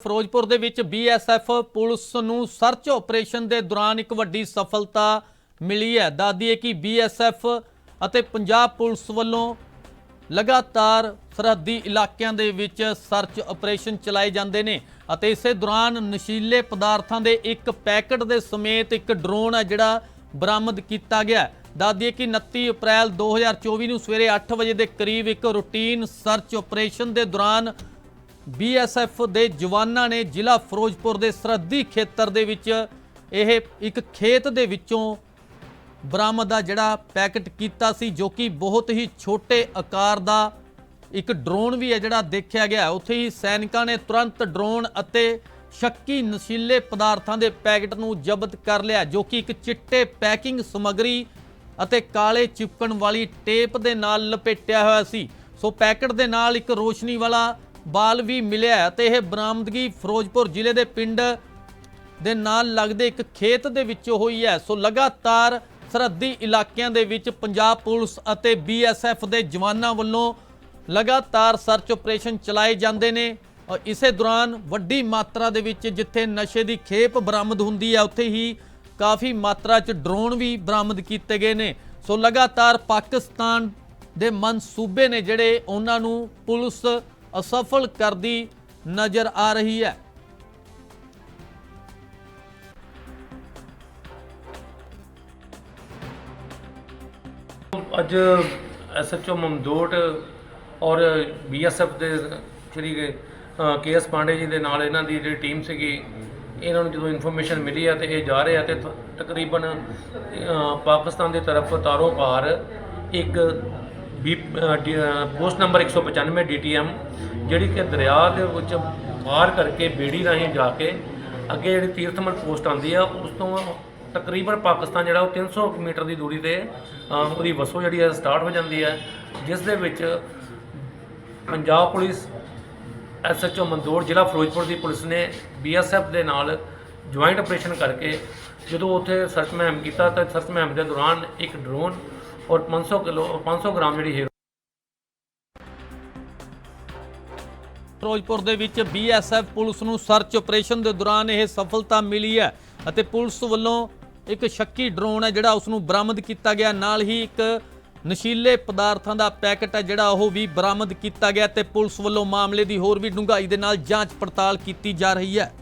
ਫਿਰੋਜ਼ਪੁਰ ਦੇ ਵਿੱਚ BSF police ਨੂੰ ਸਰਚ ਆਪਰੇਸ਼ਨ ਦੇ ਦੌਰਾਨ ਇੱਕ ਵੱਡੀ ਸਫਲਤਾ ਮਿਲੀ ਹੈ। ਦੱਸਦੀ ਹੈ ਕਿ ਬੀਐਸਐਫ ਅਤੇ ਪੰਜਾਬ ਪੁਲਿਸ ਵੱਲੋਂ ਲਗਾਤਾਰ ਸਰਹੱਦੀ ਇਲਾਕਿਆਂ ਦੇ ਵਿੱਚ ਸਰਚ ਆਪਰੇਸ਼ਨ ਚਲਾਏ ਜਾਂਦੇ ਨੇ ਅਤੇ ਇਸੇ ਦੌਰਾਨ ਨਸ਼ੀਲੇ ਪਦਾਰਥਾਂ ਦੇ ਇੱਕ ਪੈਕਟ ਦੇ ਸਮੇਤ ਇੱਕ ਡਰੋਨ ਹੈ ਜਿਹੜਾ ਬਰਾਮਦ ਕੀਤਾ ਗਿਆ ਦੱਸਦੀਏ ਦੱਸ ਦਈਏ ਕਿ 29 ਅਪ੍ਰੈਲ 2024 ਨੂੰ ਸਵੇਰੇ 8 ਵਜੇ ਦੇ ਕਰੀਬ ਇੱਕ ਰੂਟੀਨ ਸਰਚ ਆਪਰੇਸ਼ਨ ਦੇ ਦੌਰਾਨ ਬੀਐਸਐਫ ਦੇ ਜਵਾਨਾਂ ਨੇ ਜ਼ਿਲ੍ਹਾ ਫਿਰੋਜ਼ਪੁਰ ਦੇ ਸਰਹੱਦੀ ਖੇਤਰ ਦੇ ਵਿੱਚ ਇਹ ਇੱਕ ਖੇਤ ਦੇ ਵਿੱਚੋਂ ਬਰਾਮਦ ਦਾ ਜਿਹੜਾ ਪੈਕਟ ਕੀਤਾ ਸੀ, ਜੋ ਕਿ ਬਹੁਤ ਹੀ ਛੋਟੇ ਆਕਾਰ ਦਾ ਇੱਕ ਡਰੋਨ ਵੀ ਹੈ ਜਿਹੜਾ ਦੇਖਿਆ ਗਿਆ ਉੱਥੇ ਹੀ ਸੈਨਿਕਾਂ ਨੇ ਤੁਰੰਤ ਡਰੋਨ ਅਤੇ ਸ਼ੱਕੀ ਨਸ਼ੀਲੇ ਪਦਾਰਥਾਂ ਦੇ ਪੈਕਟ ਨੂੰ ਜ਼ਬਤ ਕਰ ਲਿਆ, ਜੋ ਕਿ ਇੱਕ ਚਿੱਟੇ ਪੈਕਿੰਗ ਸਮੱਗਰੀ ਅਤੇ ਕਾਲੇ ਚਿਪਕਣ ਵਾਲੀ ਟੇਪ ਦੇ ਨਾਲ ਲਪੇਟਿਆ ਹੋਇਆ ਸੀ। ਸੋ ਪੈਕਟ ਦੇ ਨਾਲ ਇੱਕ ਰੋਸ਼ਨੀ ਵਾਲਾ ਬਾਲ ਵੀ ਮਿਲਿਆ ਹੈ ਤੇ ਇਹ ਬਰਾਮਦਗੀ ਫਿਰੋਜ਼ਪੁਰ ਜ਼ਿਲ੍ਹੇ ਦੇ ਪਿੰਡ ਦੇ ਨਾਲ ਲੱਗਦੇ ਇੱਕ ਖੇਤ ਦੇ ਵਿੱਚ ਹੋਈ ਹੈ। ਸੋ ਲਗਾਤਾਰ ਸਰਹੱਦੀ ਇਲਾਕਿਆਂ ਦੇ ਵਿੱਚ ਪੰਜਾਬ ਪੁਲਿਸ ਅਤੇ ਬੀਐਸਐਫ ਦੇ ਜਵਾਨਾਂ ਵੱਲੋਂ ਲਗਾਤਾਰ ਸਰਚ ਆਪਰੇਸ਼ਨ ਚਲਾਏ ਜਾਂਦੇ ਨੇ ਔਰ ਇਸੇ ਦੌਰਾਨ ਵੱਡੀ ਮਾਤਰਾ ਦੇ ਵਿੱਚ ਜਿੱਥੇ ਨਸ਼ੇ ਦੀ ਖੇਪ ਬਰਾਮਦ ਹੁੰਦੀ ਹੈ, ਉੱਥੇ ਹੀ ਕਾਫੀ ਮਾਤਰਾ 'ਚ ਡਰੋਨ ਵੀ ਬਰਾਮਦ ਕੀਤੇ ਗਏ ਨੇ। ਸੋ ਲਗਾਤਾਰ ਪਾਕਿਸਤਾਨ ਦੇ ਮਨਸੂਬੇ ਨੇ ਜਿਹੜੇ ਉਹਨਾਂ ਨੂੰ ਪੁਲਿਸ ਅਸਫਲ ਕਰਦੀ ਨਜ਼ਰ ਆ ਰਹੀ ਹੈ। ਅੱਜ ਐਸਐਚਓ ਮਮਦੋਟ ਔਰ ਬੀਐਸਐਫ ਦੇ ਸ਼੍ਰੀ ਕੇਐਸ ਪਾਂਡੇ ਜੀ ਦੇ ਨਾਲ ਇਹਨਾਂ ਦੀ ਜਿਹੜੀ ਟੀਮ ਸੀਗੀ, ਇਹਨਾਂ ਨੂੰ ਜਦੋਂ ਇਨਫੋਰਮੇਸ਼ਨ ਮਿਲੀ ਆ ਤੇ ਇਹ ਜਾ ਰਹੇ ਆ ਤੇ ਤਕਰੀਬਨ ਪਾਕਿਸਤਾਨ ਦੀ ਤਰਫ ਤਾਰੋਂ ਪਾਰ ਇੱਕ B D- post number 195 DTM ਜਿਹੜੀ ਕਿ ਦਰਿਆ ਦੇ ਵਿੱਚ ਪਾਰ ਕਰਕੇ ਬੇੜੀ ਰਾਹੀਂ ਜਾ ਕੇ ਅੱਗੇ ਜਿਹੜੀ ਤੀਰਥਮਲ ਪੋਸਟ ਆਉਂਦੀ ਆ, ਉਸ ਤੋਂ ਤਕਰੀਬਨ ਪਾਕਿਸਤਾਨ ਜਿਹੜਾ ਉਹ 300 ਕੁ ਮੀਟਰ ਦੀ ਦੂਰੀ ਤੇ ਉਹਦੀ ਵਸੋ ਜਿਹੜੀ ਹੈ ਸਟਾਰਟ ਹੋ ਜਾਂਦੀ ਹੈ ਜਿਸ ਦੇ ਵਿੱਚ ਪੰਜਾਬ ਪੁਲਿਸ ਐਸਐਚਓ ਮੰਦੋੜ, ਜ਼ਿਲ੍ਹਾ ਫਿਰੋਜ਼ਪੁਰ ਦੀ ਪੁਲਿਸ ਨੇ ਬੀਐਸਐਫ ਦੇ ਨਾਲ ਜੁਆਇੰਟ ਆਪਰੇਸ਼ਨ ਕਰਕੇ ਜਦੋਂ ਉੱਥੇ ਸਰਚ ਮਹਿਮ ਕੀਤਾ, ਤਾਂ ਸਰਚ ਮਹਿਮ ਦੇ ਦੌਰਾਨ ਇੱਕ ਡਰੋਨ ਔਰ 500 ਕਿਲੋ 500 ਗ੍ਰਾਮ ਜਿਹੜੀ ਹੈਰੋ ਫਿਰੋਜ਼ਪੁਰ ਦੇ ਵਿੱਚ ਬੀਐਸਐਫ ਪੁਲਿਸ ਨੂੰ ਸਰਚ ਆਪਰੇਸ਼ਨ ਦੇ ਦੌਰਾਨ ਇਹ ਸਫਲਤਾ ਮਿਲੀ ਹੈ ਅਤੇ ਪੁਲਿਸ ਵੱਲੋਂ ਇੱਕ ਸ਼ੱਕੀ ਡਰੋਨ ਹੈ ਜਿਹੜਾ ਉਸ ਨੂੰ ਬਰਾਮਦ ਕੀਤਾ ਗਿਆ। ਨਾਲ ਹੀ ਇੱਕ ਨਸ਼ੀਲੇ ਪਦਾਰਥਾਂ ਦਾ ਪੈਕੇਟ ਹੈ ਜਿਹੜਾ ਉਹ ਵੀ ਬਰਾਮਦ ਕੀਤਾ ਗਿਆ ਤੇ ਪੁਲਿਸ ਵੱਲੋਂ ਮਾਮਲੇ ਦੀ ਹੋਰ ਵੀ ਡੂੰਘਾਈ ਦੇ ਨਾਲ ਜਾਂਚ ਪੜਤਾਲ ਕੀਤੀ ਜਾ ਰਹੀ ਹੈ।